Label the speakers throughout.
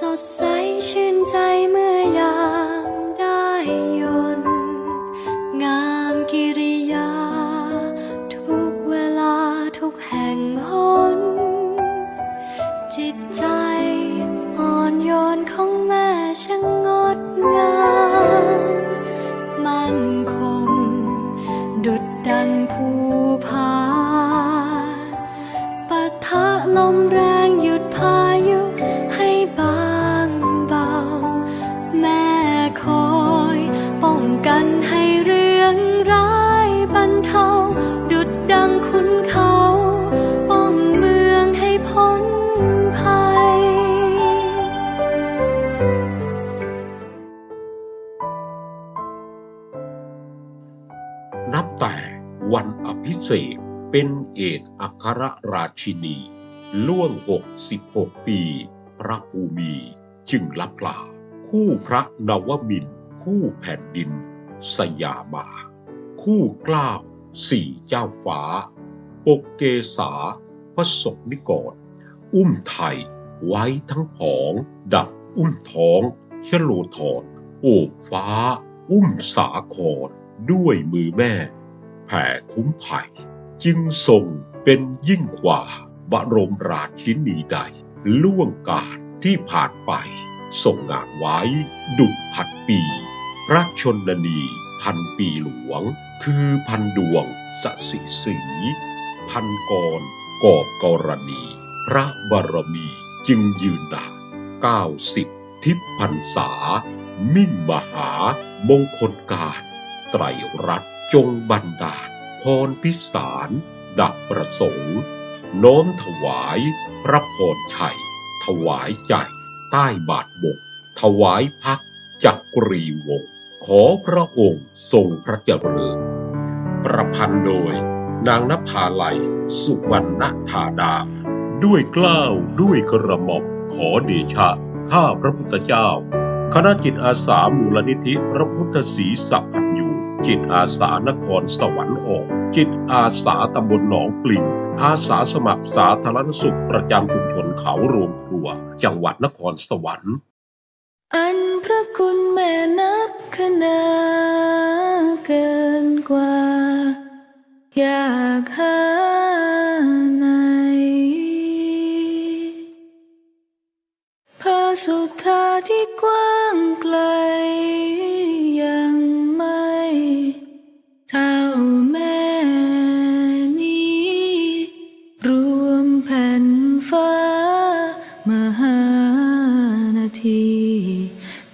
Speaker 1: สดใสชื่นใจเมื่อยาม วันอภิเษ
Speaker 2: กเป็นเอกอัครราชินี ล่วง 66 ปี พระภูมิจึงลับลา คู่พระนวมิน คู่แผ่นดิน สยามา คู่กล้าวสี่เจ้าฟ้า ปกเกษาพระศกนิกร อุ้มไทยไว้ทั้งผอง ดับอุ้มท้องชโลธรโอบฟ้า อุ้มสาครด้วยมือแม่ แผ่คุ้มไผ่จึงทรงเป็นยิ่งกว่าบรมราชินีใด ล่วงกาลที่ผ่านไปส่งงานไว้ดุจพัดปี พระชนนีพันปีหลวง คือพันดวงสสิสีพันกรกอบกรณี พระบารมีจึงยืนนานเก้าสิบทิพพรรษา มิ่งมหามงคลการ ไตรรัตน์ จงบันดาลพรพิสารดับประสงค์น้อมถวายพระพรชัย ถวายใจ ใต้บาทบก ถวายพักจักรีวง ขอพระองค์ทรงพระเจริญ ประพันธ์โดยนางนภาลัย สุวรรณธาดา ด้วยเกล้าวด้วยกระหม่อมขอเดชะ ข้าพระพุทธเจ้า คณะจิตอาสามูลนิธิพระพุทธศรีสัพพัญญู จิตอาสานครสวรรค์ออก จิตอาสาตำบลหนองปลิงอาสาสมัครสาธารณสุขประจำชุมชนเขาโรงครัว จังหวัดนครสวรรค์
Speaker 1: อันพระคุณแม่นับคะนาเกินกว่า อยากหาไหนพระสุทธาที่กว้างไกล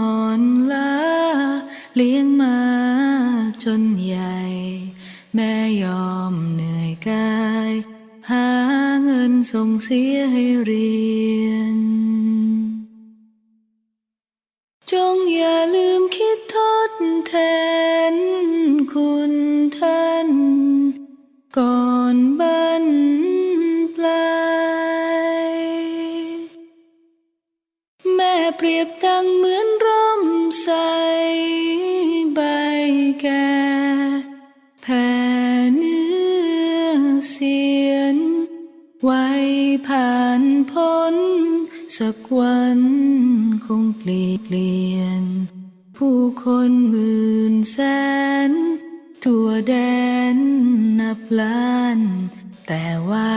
Speaker 1: อ่อนลาเลี้ยงมาจนใหญ่ แม่ยอมเหนื่อยกาย หาเงินส่งเสียให้เรียน จงอย่าลืมคิดทดแทนคุณท่าน ผ่านพ้น สักวันคงเปลี่ยนเปลี่ยน ผู้คนหมื่นแสน ทั่วแดนนับล้าน แต่ว่า